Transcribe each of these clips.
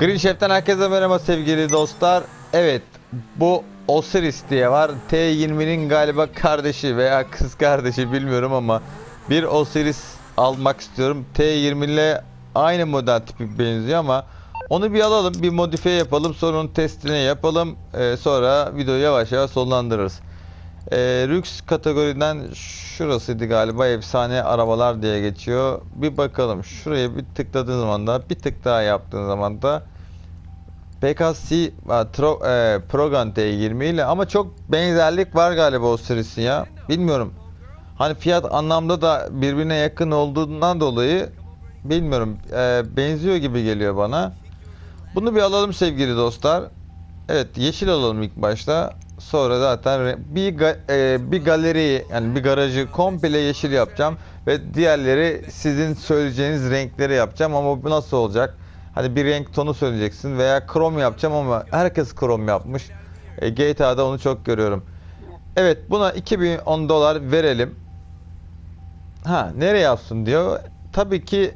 Green Chef'ten herkese merhaba sevgili dostlar. Evet bu Osiris diye var. T20'nin galiba kardeşi veya kız kardeşi bilmiyorum ama bir Osiris almak istiyorum. T20 ile aynı model tipi benziyor ama onu bir alalım bir modifiye yapalım sonra onun testini yapalım Ee, sonra videoyu yavaş yavaş sonlandırırız. Ee, lüks kategoriden şurasıydı galiba efsane arabalar diye geçiyor. Bir bakalım şuraya bir tıkladığın zaman da bir tık daha yaptığın zaman da PKC Tro, e, Progan T20 ile ama çok benzerlik var galiba o serisi ya. Bilmiyorum. Hani fiyat anlamda da birbirine yakın olduğundan dolayı bilmiyorum. e, benziyor gibi geliyor bana. Bunu bir alalım sevgili dostlar. Evet yeşil alalım ilk başta. Sonra zaten bir ga- e, bir galeriyi yani bir garajı komple yeşil yapacağım ve diğerleri sizin söyleyeceğiniz renkleri yapacağım ama bu nasıl olacak? Hani bir renk tonu söyleyeceksin veya krom yapacağım ama herkes krom yapmış. E, GTA'da onu çok görüyorum. Evet buna 2010 dolar verelim. Ha nereye yapsın diyor. Tabii ki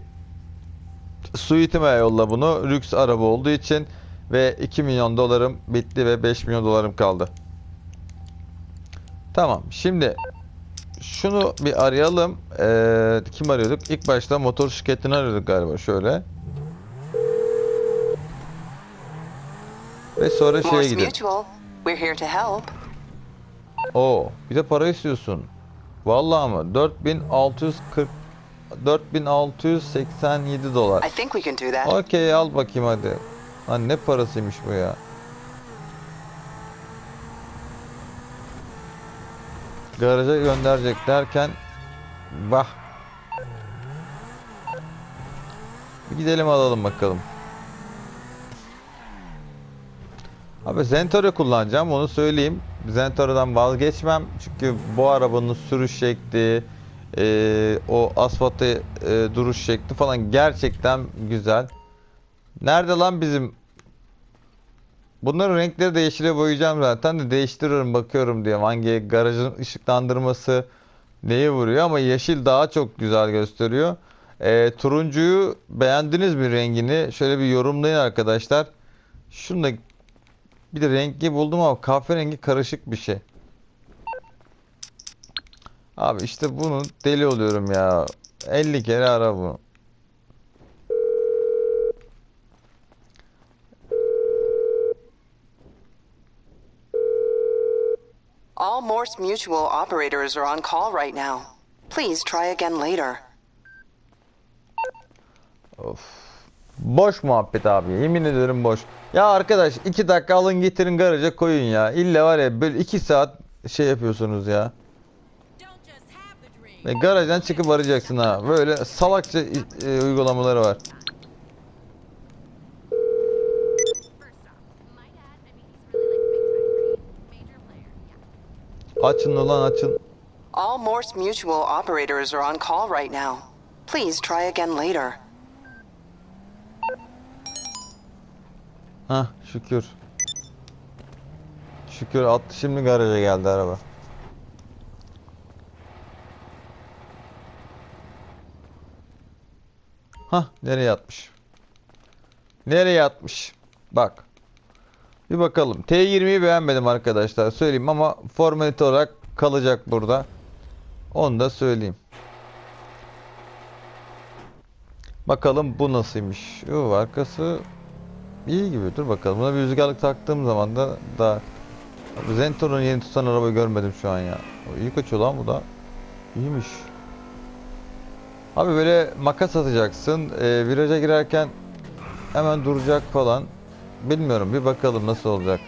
Suite'ime yolla bunu. Lüks araba olduğu için ve 2 milyon dolarım bitti ve 5 milyon dolarım kaldı. Tamam. Şimdi şunu bir arayalım. Ee, kim arıyorduk? İlk başta motor şirketini arıyorduk galiba şöyle. Ve sonra şeye gidelim. Oo, bir de para istiyorsun. Vallahi mı? 4640 4687 dolar. Okey al bakayım hadi. Lan ne parasıymış bu ya. Garaja gönderecek derken vah. Bir gidelim alalım bakalım. Abi Zentor'u kullanacağım onu söyleyeyim. Zentor'dan vazgeçmem. Çünkü bu arabanın sürüş şekli, eee, o asfaltta eee, duruş şekli falan gerçekten güzel. Nerede lan bizim? Bunların renkleri de yeşile boyayacağım zaten de değiştiriyorum bakıyorum diye hangi garajın ışıklandırması neyi vuruyor ama yeşil daha çok güzel gösteriyor. Eee, turuncuyu beğendiniz mi rengini? Şöyle bir yorumlayın arkadaşlar. Şunu da bir de rengi buldum ama kahverengi karışık bir şey. Abi işte bunu deli oluyorum ya. 50 kere ara bu. All Morse Mutual operators are on call right now. Please try again later. Boş muhabbet abi. Yemin ederim boş. Ya arkadaş 2 dakika alın getirin garaja koyun ya. İlla var ya böyle 2 saat şey yapıyorsunuz ya. Ve garajdan çıkıp arayacaksın ha. Böyle salakça e, uygulamaları var. Açın ulan açın. All Morse Mutual operators are on call right now. Please try again later. Hah şükür. Şükür attı şimdi garaja geldi araba. Hah nereye atmış? Nereye atmış? Bak. Bir bakalım. T20'yi beğenmedim arkadaşlar söyleyeyim ama formalite olarak kalacak burada. Onu da söyleyeyim. Bakalım bu nasılmış. Yo arkası İyi gibi dur bakalım. Buna bir rüzgarlık taktığım zaman da da Zentor'un yeni tutan arabayı görmedim şu an ya. İyi kaçıyor lan bu da. İyiymiş. Abi böyle makas atacaksın. E, viraja girerken hemen duracak falan. Bilmiyorum bir bakalım nasıl olacak.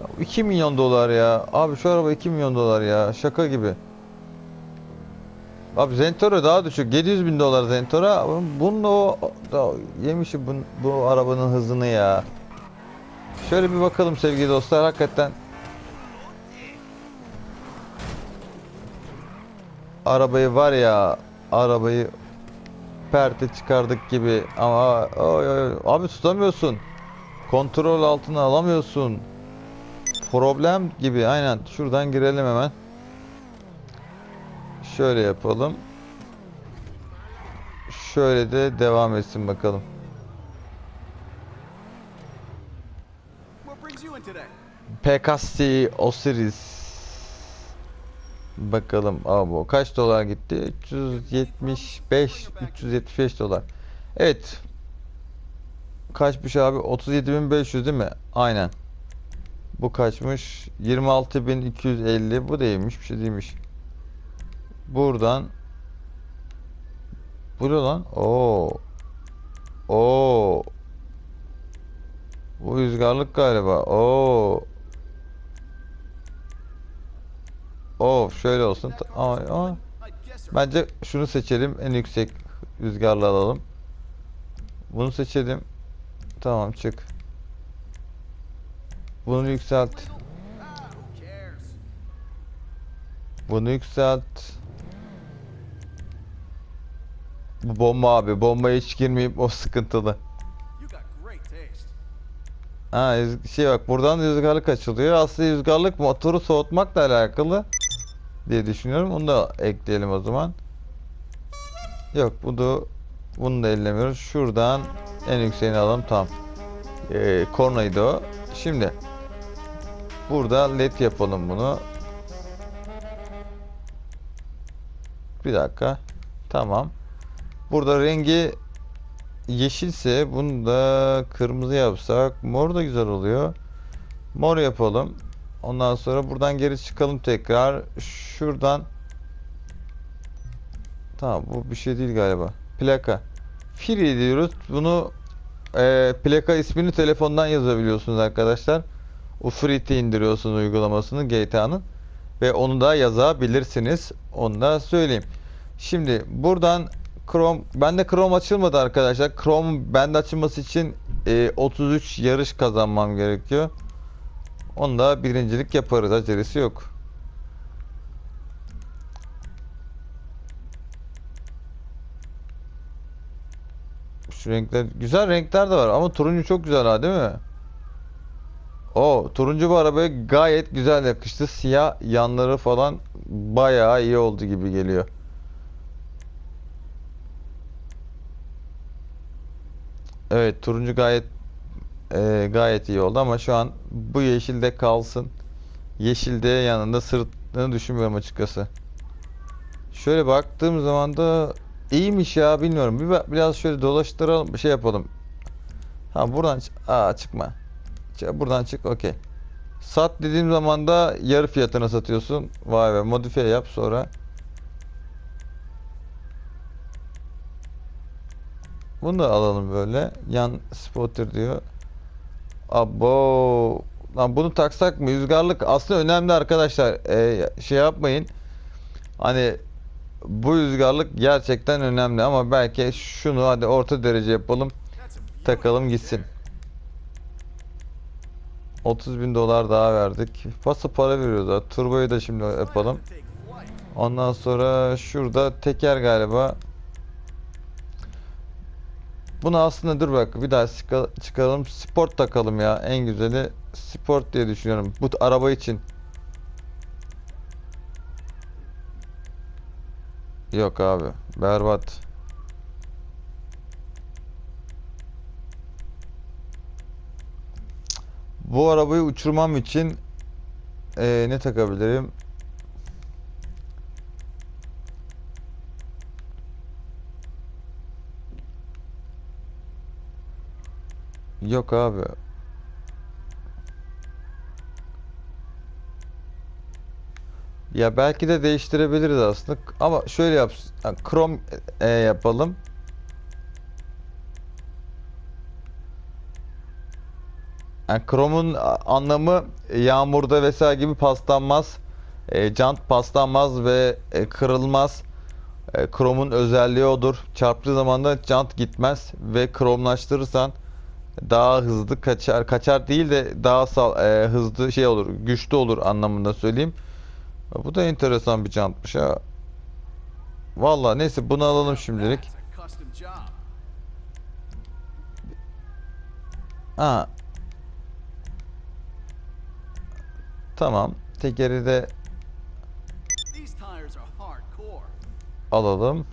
Ya 2 milyon dolar ya. Abi şu araba 2 milyon dolar ya. Şaka gibi. Abi Zentora daha düşük. 700 bin dolar Zentora. Bunun o yemişi bu, bu arabanın hızını ya. Şöyle bir bakalım sevgili dostlar. Hakikaten arabayı var ya arabayı perte çıkardık gibi ama oy, oy, abi tutamıyorsun. Kontrol altına alamıyorsun. Problem gibi aynen. Şuradan girelim hemen. Şöyle yapalım. Şöyle de devam etsin bakalım. Pekasi Osiris. Bakalım. Aa, bu kaç dolar gitti? 375 375 dolar. Evet. Kaçmış abi? 37500 değil mi? Aynen. Bu kaçmış? 26250. Bu değilmiş. Bir şey değilmiş. Buradan Bu ne lan? Oo. Oo. Bu rüzgarlık galiba. Oo. Of şöyle olsun. Ama, ama bence şunu seçelim. En yüksek rüzgarlı alalım. Bunu seçelim. Tamam çık. Bunu yükselt. Bunu yükselt. Bu bomba abi. Bombaya hiç girmeyip o sıkıntılı. Ha şey bak buradan rüzgarlık açılıyor. Aslında rüzgarlık motoru soğutmakla alakalı diye düşünüyorum. Onu da ekleyelim o zaman. Yok bu da bunu da ellemiyoruz. Şuradan en yükseğini alalım. Tamam. Ee, kornaydı o. Şimdi burada led yapalım bunu. Bir dakika. Tamam. Burada rengi yeşilse bunu da kırmızı yapsak mor da güzel oluyor. Mor yapalım. Ondan sonra buradan geri çıkalım tekrar. Şuradan Tamam bu bir şey değil galiba. Plaka. Free diyoruz. Bunu e, plaka ismini telefondan yazabiliyorsunuz arkadaşlar. Ufriti indiriyorsunuz uygulamasını GTA'nın ve onu da yazabilirsiniz. Onu da söyleyeyim. Şimdi buradan Chrome bende Chrome açılmadı arkadaşlar. Chrome bende açılması için e, 33 yarış kazanmam gerekiyor. Onu da birincilik yaparız. Acelesi yok. Şu renkler güzel renkler de var ama turuncu çok güzel ha değil mi? O turuncu bu arabaya gayet güzel yakıştı. Siyah yanları falan bayağı iyi oldu gibi geliyor. Evet turuncu gayet e, gayet iyi oldu ama şu an bu yeşilde kalsın. Yeşilde yanında sırtını düşünmüyorum açıkçası. Şöyle baktığım zaman da iyiymiş ya bilmiyorum. Bir biraz şöyle dolaştıralım bir şey yapalım. Ha buradan aa çıkma. Buradan çık okey. Sat dediğim zaman da yarı fiyatına satıyorsun. Vay be modifiye yap sonra. Bunu da alalım böyle. Yan spotter diyor. Abo. Lan bunu taksak mı? Rüzgarlık aslında önemli arkadaşlar. Ee, şey yapmayın. Hani bu rüzgarlık gerçekten önemli ama belki şunu hadi orta derece yapalım. Takalım gitsin. 30 bin dolar daha verdik. Pasa para veriyoruz. Turboyu da şimdi yapalım. Ondan sonra şurada teker galiba. Bunu aslında dur bak bir daha çıka- çıkaralım. Sport takalım ya. En güzeli sport diye düşünüyorum. Bu araba için. Yok abi. Berbat. Bu arabayı uçurmam için eee, ne takabilirim? Yok abi. Ya belki de değiştirebiliriz aslında ama şöyle yap Chrome e, yapalım. Yani Chrome'un anlamı yağmurda vesaire gibi paslanmaz. E, jant paslanmaz ve e, kırılmaz. E, Chrome'un özelliği odur. Çarptığı zaman da jant gitmez ve Chrome'laştırırsan daha hızlı kaçar. Kaçar değil de daha sal, e, hızlı şey olur, güçlü olur anlamında söyleyeyim. Bu da enteresan bir jantmış ha. Vallahi neyse bunu alalım şimdilik. Ha. Tamam. Tekeri de. Alalım.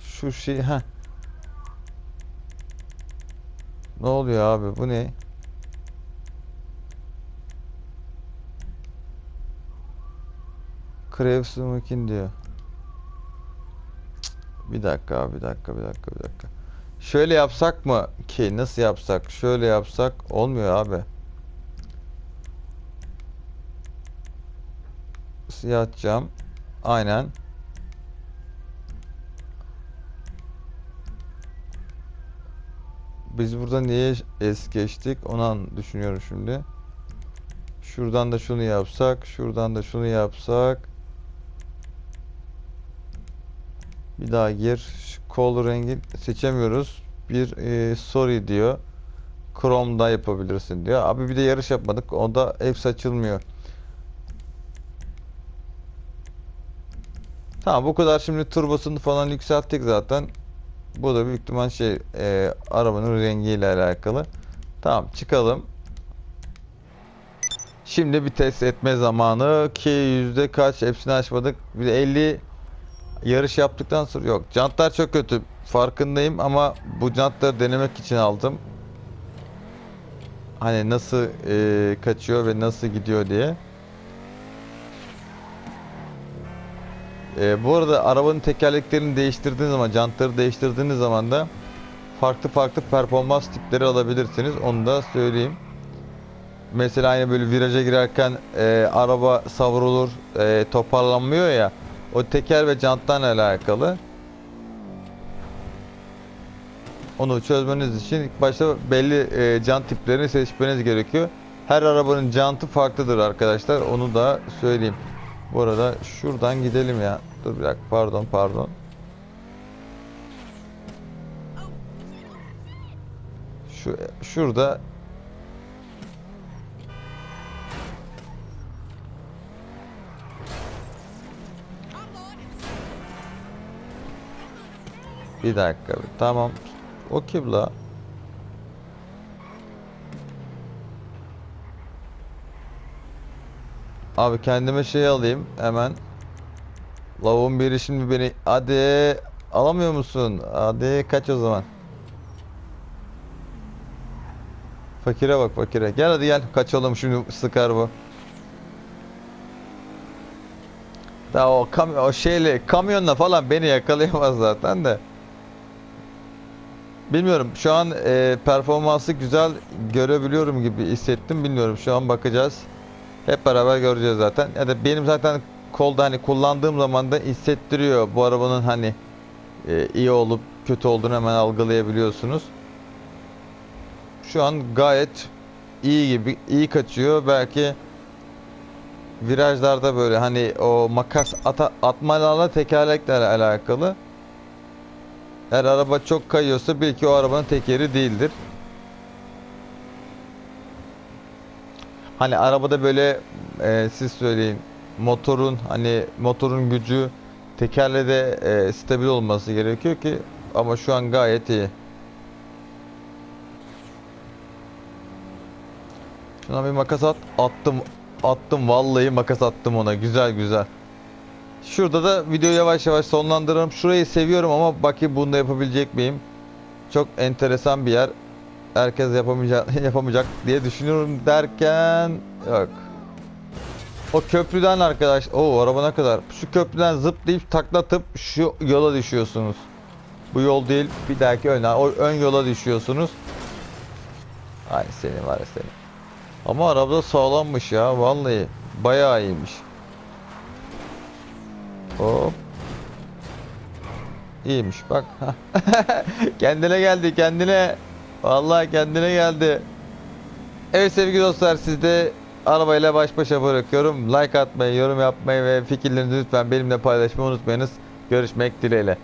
Şu şey ha. Ne oluyor abi? Bu ne? Crave Smoking diyor. Bir dakika abi, bir dakika, bir dakika, bir dakika. Şöyle yapsak mı ki? Nasıl yapsak? Şöyle yapsak olmuyor abi. Siyah cam. Aynen. Biz burada niye es geçtik? Onu düşünüyorum şimdi. Şuradan da şunu yapsak, şuradan da şunu yapsak. Bir daha gir. Kol rengi seçemiyoruz. Bir e, sorry diyor. Chrome'da yapabilirsin diyor. Abi bir de yarış yapmadık. O da hepsi açılmıyor. Tamam bu kadar şimdi turbosunu falan yükselttik zaten. Bu da büyük ihtimal şey e, arabanın rengiyle alakalı. Tamam çıkalım. Şimdi bir test etme zamanı ki yüzde kaç hepsini açmadık. Bir de 50 yarış yaptıktan sonra yok. Jantlar çok kötü farkındayım ama bu jantları denemek için aldım. Hani nasıl e, kaçıyor ve nasıl gidiyor diye. Ee, bu arada arabanın tekerleklerini değiştirdiğiniz zaman, jantları değiştirdiğiniz zaman da farklı farklı performans tipleri alabilirsiniz. Onu da söyleyeyim. Mesela aynı böyle viraja girerken e, araba savrulur, e, toparlanmıyor ya. O teker ve janttan alakalı. Onu çözmeniz için ilk başta belli e, jant tiplerini seçmeniz gerekiyor. Her arabanın jantı farklıdır arkadaşlar. Onu da söyleyeyim. Bu arada şuradan gidelim ya. Dur bir dakika pardon pardon. Şu şurada Bir dakika. Tamam. O kim la? Abi kendime şey alayım hemen. Lavuğun biri şimdi beni hadi alamıyor musun? Hadi kaç o zaman. Fakire bak fakire. Gel hadi gel kaçalım şimdi sıkar bu. Daha o kam o şeyle kamyonla falan beni yakalayamaz zaten de. Bilmiyorum şu an e, performansı güzel görebiliyorum gibi hissettim bilmiyorum şu an bakacağız. Hep beraber göreceğiz zaten. Ya da benim zaten kolda hani kullandığım zaman da hissettiriyor bu arabanın hani e, iyi olup kötü olduğunu hemen algılayabiliyorsunuz. Şu an gayet iyi gibi iyi kaçıyor. Belki virajlarda böyle hani o makas ata, atmalarla tekerlekle alakalı. Eğer araba çok kayıyorsa belki o arabanın tekeri değildir. Hani arabada böyle e, siz söyleyin motorun hani motorun gücü tekerle de e, stabil olması gerekiyor ki ama şu an gayet iyi. Şuna bir makas at attım attım vallahi makas attım ona güzel güzel. Şurada da videoyu yavaş yavaş sonlandırırım. Şurayı seviyorum ama bakayım bunu da yapabilecek miyim? Çok enteresan bir yer. Herkes yapamayacak yapamayacak diye düşünüyorum derken yok. O köprüden arkadaş, o araba ne kadar? Şu köprüden zıplayıp taklatıp şu yola düşüyorsunuz. Bu yol değil, bir dahaki ön, o ön yola düşüyorsunuz. Ay senin var senin. Ama araba sağlammış ya vallahi bayağı iyiymiş. Hop. İyiymiş bak. kendine geldi kendine. Vallahi kendine geldi. Evet sevgili dostlar siz de arabayla baş başa bırakıyorum. Like atmayı, yorum yapmayı ve fikirlerinizi lütfen benimle paylaşmayı unutmayınız. Görüşmek dileğiyle.